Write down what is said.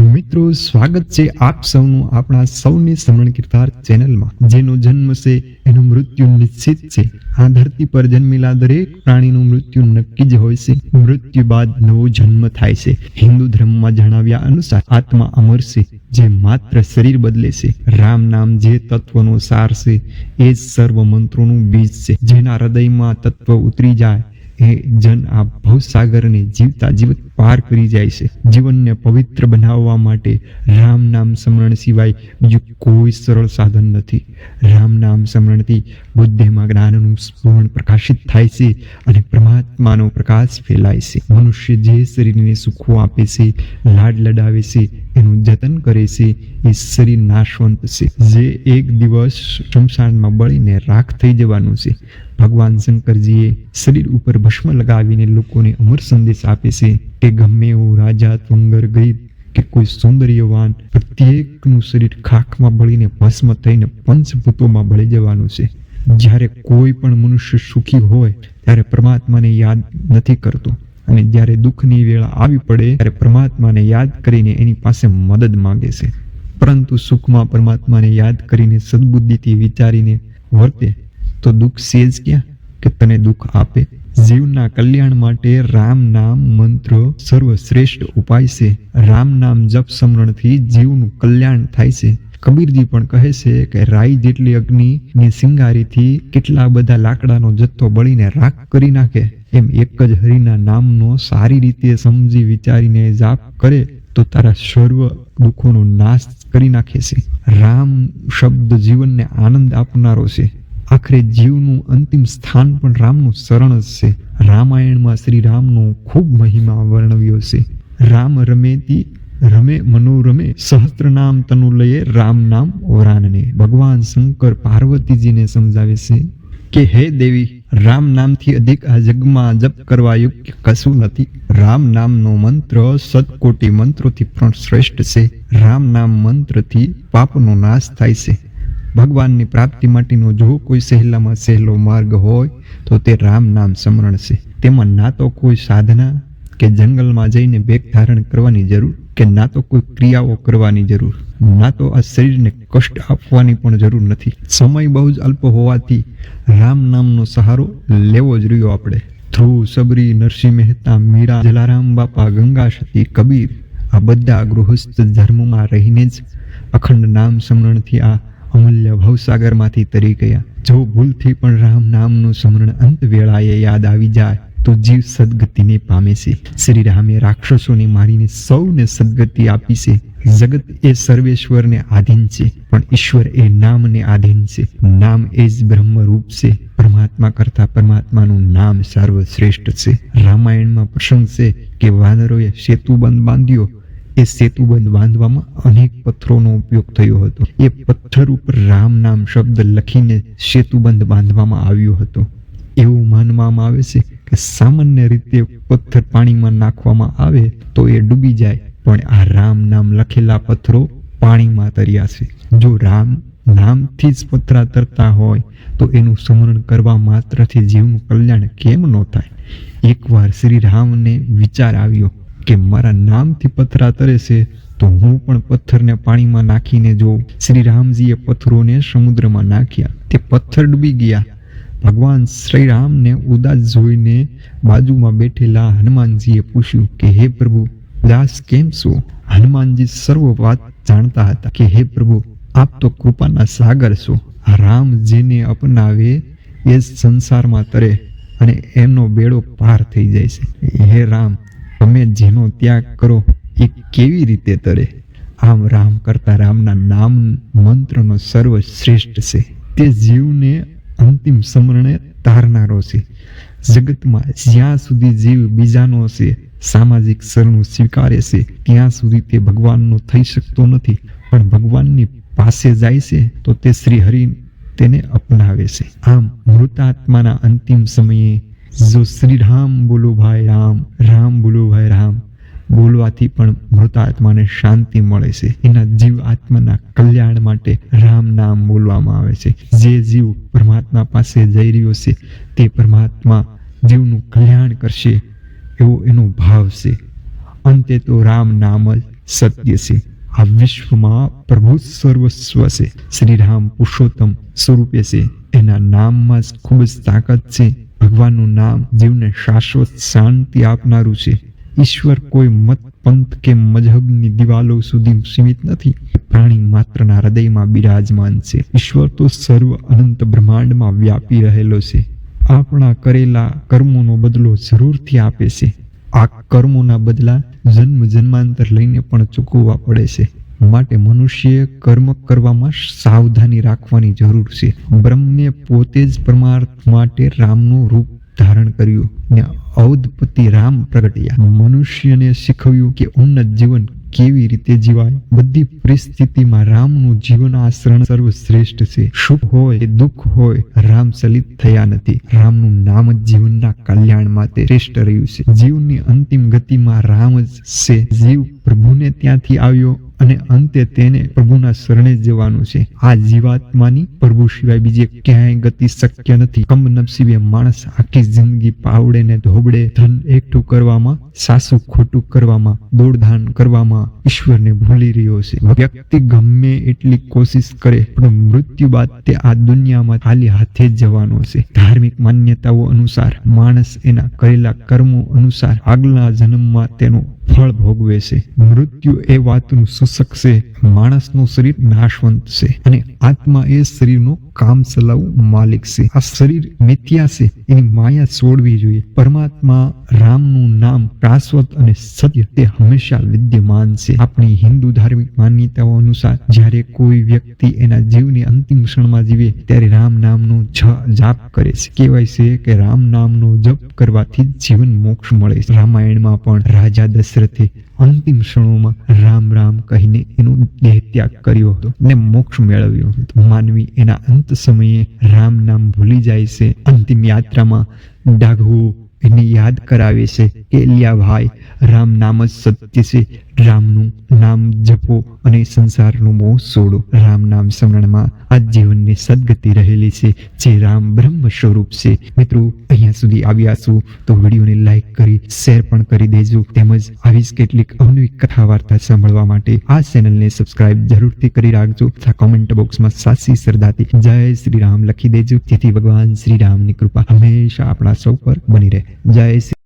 મિત્રો, સ્વાગત છે આપ સૌનું આપણા સૌની શ્રવણ કીર્તાર ચેનલમાં, જેનો જન્મ છે, એનું મૃત્યુ નિશ્ચિત છે. આ ધરતી પર જન્મેલા દરેક પ્રાણીનું મૃત્યુ નક્કી જ હોય છે. મૃત્યુ બાદ નવો જન્મ થાય છે. હિન્દુ ધર્મમાં જણાવ્યા અનુસાર, આત્મા અમર છે, જે માત્ર શરીર બદલે છે. રામ નામ જે તત્વનો સાર છે, એ જ સર્વ મંત્રોનું બીજ છે, જેના હૃદયમાં તત્વ ઉતરી જાય એ જન આ ભવસાગરને જીવતા જીવત પાર કરી જાય છે. જીવનને પવિત્ર બનાવવા માટે રામ નામ સ્મરણ સિવાય બીજું કોઈ સરળ સાધન નથી. રામ નામ સ્મરણથી બુદ્ધિમાં જ્ઞાનનું સ્ફુરણ પ્રકાશિત થાય છે અને પરમાત્માનો પ્રકાશ ફેલાય છે. મનુષ્ય જે શરીરને સુખો આપે છે, લાડ લડાવે છે એનું જતન કરે છે, એ શરીર નાશવંત છે. જે એક દિવસ શમશાનમાં બળીને રાખ થઈ જવાનું છે. ભગવાન શંકરજીએ શરીર ઉપર ભસ્મ લગાવીને લોકોને અમર સંદેશ આપે છે કે ગમે એવું રાજા ત્વંગર ગરીબ કે કોઈ સૌંદર્યવાન પ્રત્યેકનું શરીર ખાખમાં બળીને ભસ્મ થઈને પંચભૂતોમાં બળી જવાનું છે. જ્યારે કોઈ પણ મનુષ્ય સુખી હોય, ત્યારે પરમાત્માને યાદ નથી કરતો. અને જ્યારે દુઃખની વેળા આવી પડે, ત્યારે પરમાત્માને યાદ કરીને એની પાસે મદદ માંગે છે. પરંતુ સુખમાં પરમાત્માને યાદ કરીને સદબુદ્ધિથી વિચારીને વર્તે, તો દુઃખ સેજ ક્યાં? કે તને દુઃખ આપે? જીવના કલ્યાણ માટે રામ નામ મંત્ર સર્વશ્રેષ્ઠ ઉપાય છે. રામ નામ જપ સમરણથી જીવનું કલ્યાણ થાય છે. કબીરજી પણ કહે છે કે રાઈ જેટલી અગ્નિની સિંગારીથી કેટલા બધા લાકડાનો જથ્થો બળીને રાખ કરી નાખે. એમ એક જ હરિના નામનો સારી રીતે સમજી વિચારીને જાપ કરે, તો તારા સર્વ દુઃખોનો નાશ કરી નાખે છે. રામ શબ્દ જીવનને આનંદ આપનારો છે. આખરે જીવનું અંતિમ સ્થાન પણ રામનું શરણ જ છે. રામાયણમાં શ્રી રામનો ખૂબ મહિમા વર્ણવ્યો છે. રામ રમેતી રમે મનોરમે સહસ્ત્ર નામ તનુ લયે રામ નામ ઓરાનને. ભગવાન શંકર પાર્વતીજીને સમજાવે છે કે, હે દેવી રામ નામથી અધિક આ જગમાં જપ કરવા યોગ્ય કશું નથી. રામ નામનો મંત્ર સતકોટી મંત્રોથી પણ શ્રેષ્ઠ છે. રામ નામ મંત્રથી પાપનો નાશ થાય છે. ભગવાનની પ્રાપ્તિ માટેનો જો કોઈ સહેલામાં સહેલો માર્ગ હોય, તો તે રામ નામ સ્મરણ છે. તેમાં ના તો કોઈ સાધના કે જંગલમાં જઈને બેગ ધારણ કરવાની જરૂર કે ના તો કોઈ ક્રિયાઓ કરવાની જરૂર. ના તો આ શરીરને કષ્ટ આપવાની પણ જરૂર નથી. સમય બહુ જ અલ્પ હોવાથી રામ નામનો સહારો લેવો જ રહ્યો આપણે. ધ્રુવ, સબરી, નરસિંહ મહેતા, મીરા, જલારામ બાપા, ગંગા, સતી, કબીર આ બધા ગૃહસ્થ ધર્મમાં રહીને જ અખંડ નામ સ્મરણથી આ અમૂલ્ય ભવસાગરમાંથી તરી ગયા. જો ભૂલથી પણ રામ નામનું સ્મરણ અંત વેળાએ યાદ આવી જાય તો જીવ સદગતિને પામે છે. શ્રી રામે રાક્ષસોને મારીને સૌને સદગતિ આપી છે. જગત એ સર્વેશ્વરને આધીન છે, પણ ઈશ્વર એ નામને આધીન છે. નામ એ જ બ્રહ્મરૂપ છે. પરમાત્મા કરતા પરમાત્માનું નામ સર્વશ્રેષ્ઠ છે. રામાયણમાં પ્રસંગ છે કે વાનરોએ સેતુબંધ બાંધ્યો. એ સેતુબંધ બાંધવામાં અનેક પથ્થરોનો ઉપયોગ થયો હતો. એ પથ્થર ઉપર રામ નામ શબ્દ લખીને સેતુબંધ બાંધવામાં આવ્યો હતો. એવું માનવામાં આવે છે કે સામાન્ય રીતે પથ્થર પાણીમાં નાખવામાં આવે તો એ ડૂબી જાય. પણ આ રામ નામ લખેલા પથ્થરો પાણીમાં તર્યા છે. જો રામ નામથી જ પથરા તરતા હોય, તો એનું સ્મરણ કરવા માત્રથી જીવનું કલ્યાણ કેમ ન થાય? એકવાર શ્રી રામને વિચાર આવ્યો કે મારા નામથી પથરા તરે છે, તો હું પણ પથ્થરને પાણીમાં નાખીને જોઉં શ્રી રામજીએ પથ્થરોને સમુદ્રમાં નાખ્યા, તે પથ્થર ડૂબી ગયા. ભગવાન શ્રી રામને ઉદાસ જોઈને બાજુમાં બેઠેલા હનુમાનજીએ પૂછ્યું કે, હે પ્રભુ ઉદાસ કેમ છો? હનુમાનજી સર્વ વાત જાણતા હતા કે, હે પ્રભુ, આપ તો કૃપાના સાગર છો. રામ જેને અપનાવે એ સંસારમાં તરે અને એમનો બેડો પાર થઈ જાય છે. હે રામ, તમે જેનો ત્યાગ કરો એ કેવી રીતે તરે? આમ રામ કરતા રામના નામ મંત્રનો સર્વશ્રેષ્ઠ છે. તે જીવને અંતિમ સમરણે તારનારો છે. જગતમાં જ્યાં સુધી જીવ બીજાનો છે, સામાજિક સરણું સ્વીકારે છે, ત્યાં સુધી તે ભગવાનનો થઈ શકતો નથી. પણ ભગવાનની પાસે જાય છે, તો તે શ્રી હરિ તેને અપનાવે છે. આમ મૃતાત્માના અંતિમ સમયે જો શ્રી રામ બોલો, ભાઈ રામ રામ બોલો, ભાઈ રામ. બોલવાથી પણ મૃતાત્માને શાંતિ મળે છે. એના જીવ આત્માના કલ્યાણ માટે રામ નામ બોલવામાં આવે છે. જે જીવ પરમાત્મા પાસે જઈ રહ્યો છે, તે પરમાત્મા જીવનું કલ્યાણ કરશે એવો એનો ભાવ છે. અંતે તો રામ નામ જ સત્ય છે. આ વિશ્વમાં પ્રભુ સર્વસ્વ છે. શ્રી રામ પુરુષોત્તમ સ્વરૂપે છે. એના નામમાં ખૂબ જ તાકાત છે. ભગવાનનું નામ જીવને શાશ્વત શાંતિ આપનારું છે. ઈશ્વર કોઈ મત પંથ કે મજહબની દિવાલો સુધી સીમિત નથી. પ્રાણી માત્રના હૃદયમાં બિરાજમાન છે. ઈશ્વર તો સર્વ અનંત બ્રહ્માંડમાં વ્યાપી રહેલો છે. આપણા કરેલા કર્મોનો બદલો જરૂરથી આપે છે. આ કર્મોના બદલા જન્મ જન્માંતર લઈને પણ ચૂકવવા પડે છે. માટે મનુષ્યએ કર્મ કરવામાં સાવધાની રાખવાની જરૂર છે. બ્રહ્મને પોતે જ પરમાર્થ માટે રામનું રૂપ ધારણ કર્યું ને અવધપતિ રામ પ્રગટ્યા. મનુષ્યને શીખવ્યું કે ઉન્નત જીવન કેવી રીતે જીવાય? બધી પરિસ્થિતિમાં રામનું જીવન આચરણ સર્વશ્રેષ્ઠ છે. સુખ હોય દુઃખ હોય, રામ ચલિત થયા નથી. રામનું નામ જ જીવનના કલ્યાણ માટે શ્રેષ્ઠ રહ્યું છે. જીવની અંતિમ ગતિમાં રામ જ છે. જીવ પ્રભુને ત્યાંથી આવ્યો અને અંતે તેને પ્રભુના શરણે જવાનું છે. આ જીવાત્માની પ્રભુ સિવાય બીજે ક્યાંય ગતિ શક્ય નથી. કમનસીબે માણસ આખી જિંદગી પાવડે ને ધોબડે ધન એકઠું કરવામાં, સાસુ ખોટું કરવામાં, દોડધાન કરવામાં ઈશ્વરને ભૂલી રહ્યો છે. વ્યક્તિ ગમે એટલી કોશિશ કરે, પણ મૃત્યુ બાદ તે આ દુનિયામાં ખાલી હાથે જ જવાનો છે. ધાર્મિક માન્યતાઓ અનુસાર, માણસ એના કરેલા કર્મો અનુસાર આગલા જન્મમાં તેનો ફળ ભોગવે છે. મૃત્યુ એ વાતનું છે માણસનું શરીર નાશવંત છે અને આત્મા એ શરીરનો કામ ચલાવું માલિક છે. આ શરીર મિથ્યા છે, એની માયા છોડવી જોઈએ. પરમાત્મા રામનું નામ શાશ્વત અને સત્ય તે હંમેશા વિદ્યમાન છે. આપણી હિન્દુ ધાર્મિક માન્યતાઓ અનુસાર, જ્યારે કોઈ વ્યક્તિ એના જીવની અંતિમ ક્ષણમાં જીવે, ત્યારે રામ નામનો જાપ કરે છે. કહેવાય છે કે રામ નામનો જપ કરવાથી જીવન મોક્ષ મળે છે. રામાયણમાં પણ રાજા દશરથે અંતિમ ક્ષણોમાં રામ રામ કહીને એનો દેહ ત્યાગ કર્યો હતો ને મોક્ષ મેળવ્યો હતો. માનવી એના અંત સમયે રામ નામ ભૂલી જાય છે. અંતિમ યાત્રામાં ડાઘવું એને યાદ કરાવે છે કે, લિયા ભાઈ, રામ નામ જ સત્ય છે. રામનું નામ જપો અને સંસારનો મોહ છોડો રામ નામ સ્મરણમાં આ જીવનની સદગતિ રહેલી છે, જે રામ બ્રહ્મ સ્વરૂપ છે. મિત્રો, અહીંયા સુધી આવ્યા છું તો વિડીયોને લાઈક કરી, શેર પણ કરી દેજો. તેમજ આવી જ કેટલીક અવનવી કથા વાર્તા સાંભળવા માટે આ ચેનલને સબસ્ક્રાઇબ જરૂરથી કરી રાખજો. તથા કોમેન્ટ બોક્સમાં સાચી શ્રદ્ધાથી જય શ્રી રામ લખી દેજો. જેથી ભગવાન શ્રી રામની કૃપા હંમેશા આપણા સૌ પર બની રહે. જય શ્રી